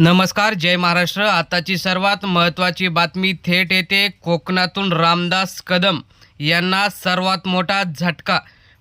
नमस्कार जय महाराष्ट्र. आताची सर्वात महत्त्वाची बातमी थेट येते कोकणातून रामदास कदम यांना सर्वात मोठा झटका.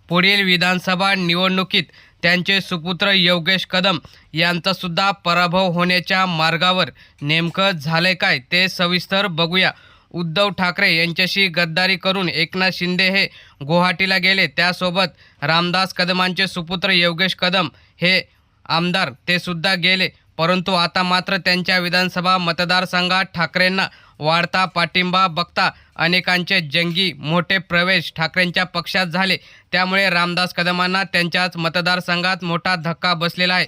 पुढील विधानसभा निवडणुकीत त्यांचे सुपुत्र योगेश कदम यांचासुद्धा पराभव होण्याच्या मार्गावर नेमकं झालंय काय ते सविस्तर बघूया. उद्धव ठाकरे यांच्याशी गद्दारी करून एकनाथ शिंदे हे गुवाहाटीला गेले. त्यासोबत रामदास कदमांचे सुपुत्र योगेश कदम हे आमदार ते सुद्धा गेले. परंतु आता मात्र त्यांच्या विधानसभा मतदारसंघात ठाकरेंना वाढता पाठिंबा बघता अनेकांचे जंगी मोठे प्रवेश ठाकरेंच्या पक्षात झाले. त्यामुळे रामदास कदमांना त्यांच्याच मतदारसंघात मोठा धक्का बसलेला आहे.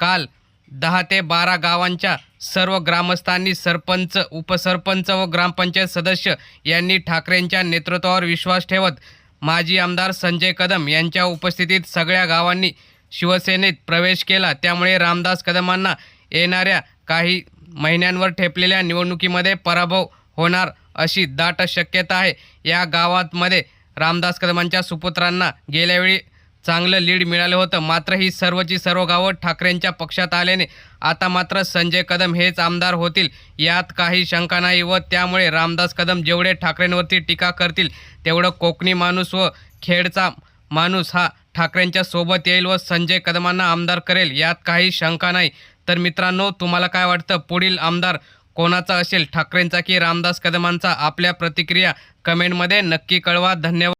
काल दहा ते बारा गावांच्या सर्व ग्रामस्थांनी सरपंच उपसरपंच व ग्रामपंचायत सदस्य यांनी ठाकरेंच्या नेतृत्वावर विश्वास ठेवत माजी आमदार संजय कदम यांच्या उपस्थितीत सगळ्या गावांनी शिवसेनेत प्रवेश केला. त्यामुळे रामदास कदमांना येणाऱ्या काही महिन्यांवर ठेपलेल्या निवडणुकीमध्ये पराभव होणार अशी दाट शक्यता आहे. या गावातमध्ये रामदास कदमांच्या सुपुत्रांना गेल्यावेळी चांगलं लीड मिळालं होतं. मात्र ही सर्वची सर्व गावं ठाकरेंच्या पक्षात आल्याने आता मात्र संजय कदम हेच आमदार होतील यात काही शंका नाही व त्यामुळे रामदास कदम जेवढे ठाकरेंवरती टीका करतील तेवढं कोकणी माणूस व खेडचा माणूस हा ठाकरेंच्या सोबत येईल व संजय कदमांना आमदार करेल यात काही शंका नाही. तर मित्रांनो तुम्हाला काय वाटतं? पुढील आमदार कोणाचा असेल? ठाकरेंचा की रामदास कदमांचा? आपल्या प्रतिक्रिया कमेंटमध्ये नक्की कळवा. धन्यवाद.